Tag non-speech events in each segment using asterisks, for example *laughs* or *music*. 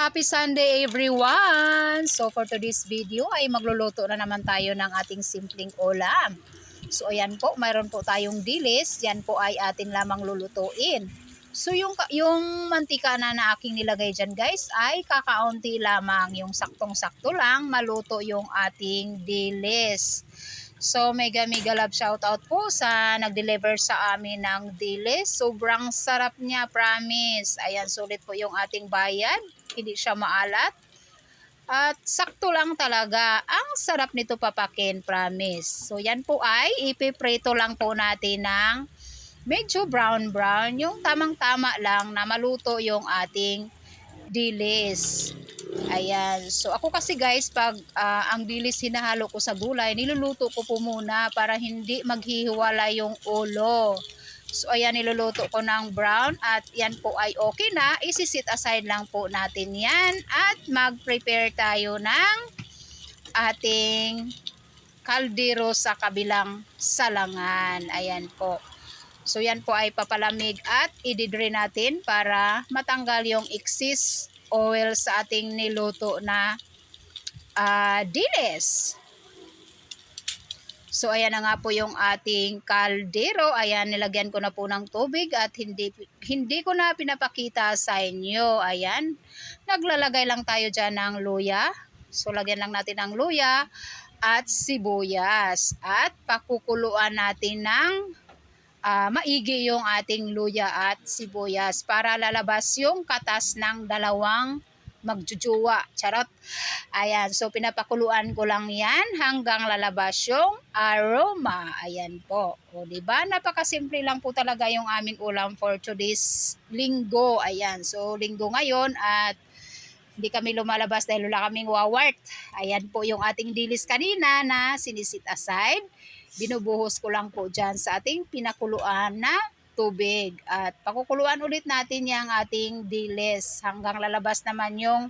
Happy Sunday everyone! So for today's video ay magluluto na naman tayo ng ating simpleng ulam. So ayan po, mayroon po tayong dilis. Yan po ay atin lamang lulutuin. So yung, yung mantika na na aking nilagay dyan guys ay kakaunti lamang. Yung saktong-sakto lang maluto yung ating dilis. So mega mega love shoutout po sa nag-deliver sa amin ng dilis. Sobrang sarap niya, promise. Ayan, sulit po yung ating bayad. Hindi siya maalat. At sakto lang talaga. Ang sarap nito papakin, promise. So yan po ay ipiprito lang po natin ng medyo brown brown. Yung tamang-tama lang na maluto yung ating dilis. Ayan. So ako kasi guys, pag ah, ang dilis hinahalo ko sa gulay, niluluto ko po muna para hindi maghihiwala yung ulo. So ayan, niluluto ko ng brown at yan po ay okay na. Isisit aside lang po natin yan at mag-prepare tayo ng ating kaldero sa kabilang salangan. Ayan po. So yan po ay papalamig at ididre natin para matanggal yung excess oil sa ating niluto na ah, dilis. So ayan na nga po yung ating kaldero. Ayan nilagyan ko na po ng tubig at hindi hindi ko na pinapakita sa inyo. Ayan. Naglalagay lang tayo diyan ng luya. So lagyan lang natin ng luya at sibuyas at pakukuluan natin ng ah, maigi yung ating luya at sibuyas para lalabas yung katas ng dalawang magjujuwa. Charot. Ayan, so pinapakuluan ko lang yan hanggang lalabas yung aroma. Ayan po. O, di ba? Napakasimple lang po talaga yung aming ulam for today's linggo. Ayan, so linggo ngayon at hindi kami lumalabas dahil wala kaming wawart. Ayan po yung ating dilis kanina na sinisit aside. Binubuhos ko lang po dyan sa ating pinakuluan na tubig. At pakukuluan ulit natin yung ating dilis hanggang lalabas naman yung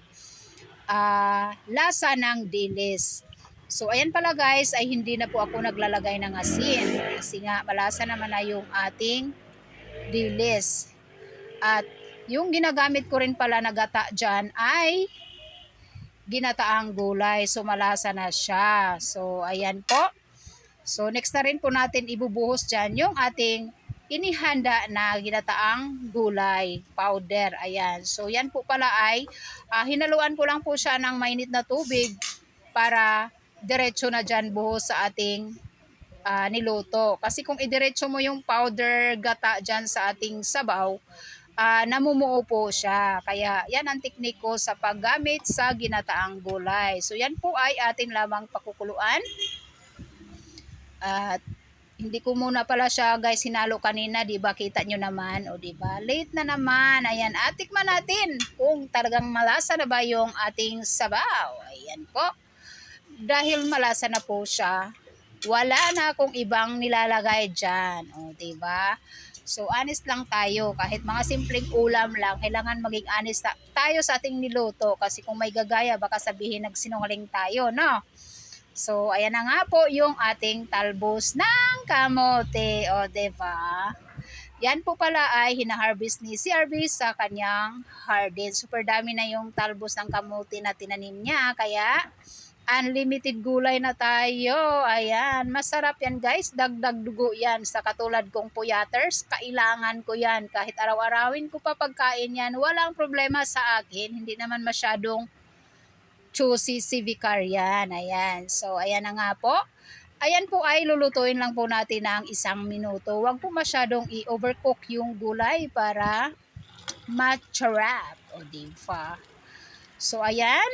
ah, lasa ng dilis. So ayan pala guys ay hindi na po ako naglalagay ng asin kasi nga malasa naman na yung ating dilis. At yung ginagamit ko rin pala na gata dyan ay ginataang gulay. So malasa na siya. So ayan po. So next na rin po natin ibubuhos dyan yung ating inihanda na ginataang gulay powder. Ayan. So yan po pala ay ah, hinaluan ko lang po siya ng mainit na tubig para diretso na dyan buhos sa ating ah, niluto. Kasi kung idiretso mo yung powder gata dyan sa ating sabaw, ah, namumuo po siya. Kaya yan ang teknik ko sa paggamit sa ginataang gulay. So yan po ay atin lamang pakukuluan. At hindi ko muna pala siya guys hinalo kanina, 'di ba? Kita nyo naman, o 'di ba? Late na naman. Ayan, atikman natin kung talagang malasa na ba yung ating sabaw. Ayan po. Dahil malasa na po siya, wala na akong ibang nilalagay diyan, o 'di ba? So honest lang tayo, kahit mga simpleng ulam lang, kailangan maging honest ta- tayo sa ating niluto kasi kung may gagaya baka sabihin nagsinungaling tayo, no? So, ayan na nga po yung ating talbos ng kamote. O, ba? diba? Yan po pala ay hinaharvest ni CRB sa kanyang garden. Super dami na yung talbos ng kamote na tinanim niya. Kaya, unlimited gulay na tayo. Ayan, masarap yan guys. Dagdag dugo yan. Sa katulad kong puyaters, kailangan ko yan. Kahit araw-arawin ko pa pagkain yan, walang problema sa akin. Hindi naman masyadong choosy si Vicarian. Ayan. So, ayan na nga po. Ayan po ay lulutuin lang po natin ng isang minuto. Huwag po masyadong i-overcook yung gulay para macharap. O, diba? So, ayan.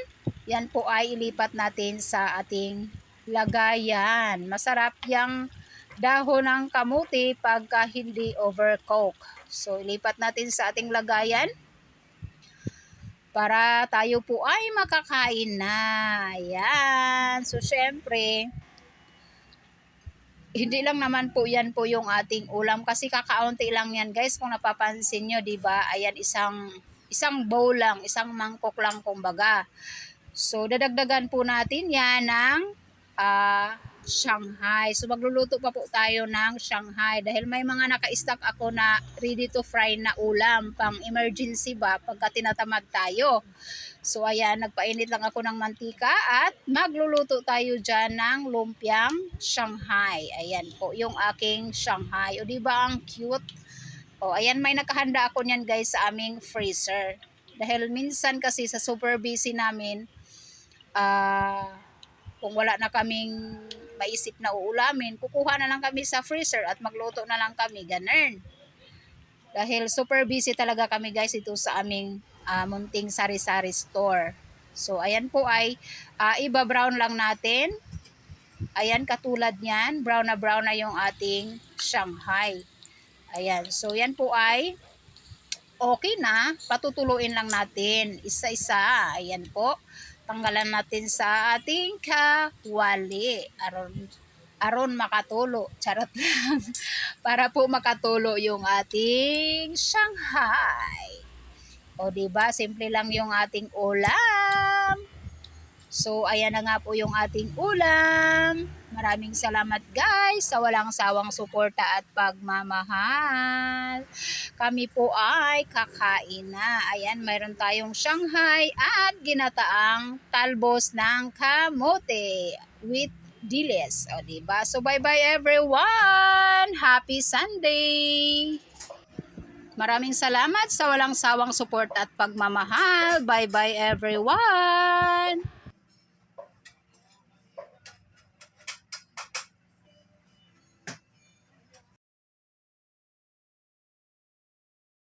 Yan po ay ilipat natin sa ating lagayan. Masarap yung dahon ng kamuti pagka hindi overcook. So, ilipat natin sa ating lagayan para tayo po ay makakain na. Ayan. So, syempre, hindi lang naman po yan po yung ating ulam kasi kakaunti lang yan guys kung napapansin nyo, di ba? Ayan, isang, isang bowl lang, isang mangkok lang kumbaga. So, dadagdagan po natin yan ng ah, Shanghai. So magluluto pa po tayo ng Shanghai dahil may mga naka-stock ako na ready to fry na ulam pang emergency ba pagka tinatamad tayo. So ayan, nagpainit lang ako ng mantika at magluluto tayo dyan ng lumpiang Shanghai. Ayan po yung aking Shanghai. O di ba ang cute? O ayan, may nakahanda ako niyan guys sa aming freezer. Dahil minsan kasi sa super busy namin, ah kung wala na kaming maisip na uulamin, kukuha na lang kami sa freezer at magluto na lang kami, ganun. Dahil super busy talaga kami guys ito sa aming ah, munting sari-sari store. So ayan po ay ah, iba-brown lang natin. Ayan katulad niyan, brown na brown na yung ating Shanghai. Ayan, so yan po ay okay na, patutuluin lang natin isa-isa. Ayan po. Tanggalan natin sa ating kawali. Aron aron makatulo. Charot lang. *laughs* Para po makatulo yung ating Shanghai. O di ba simple lang yung ating ulam. So ayan na nga po yung ating ulam. Maraming salamat guys sa walang sawang suporta at pagmamahal. Kami po ay kakain na. Ayan, mayroon tayong Shanghai at ginataang talbos ng kamote with dilis. O, diba? So, bye-bye everyone! Happy Sunday! Maraming salamat sa walang sawang support at pagmamahal. Bye-bye everyone!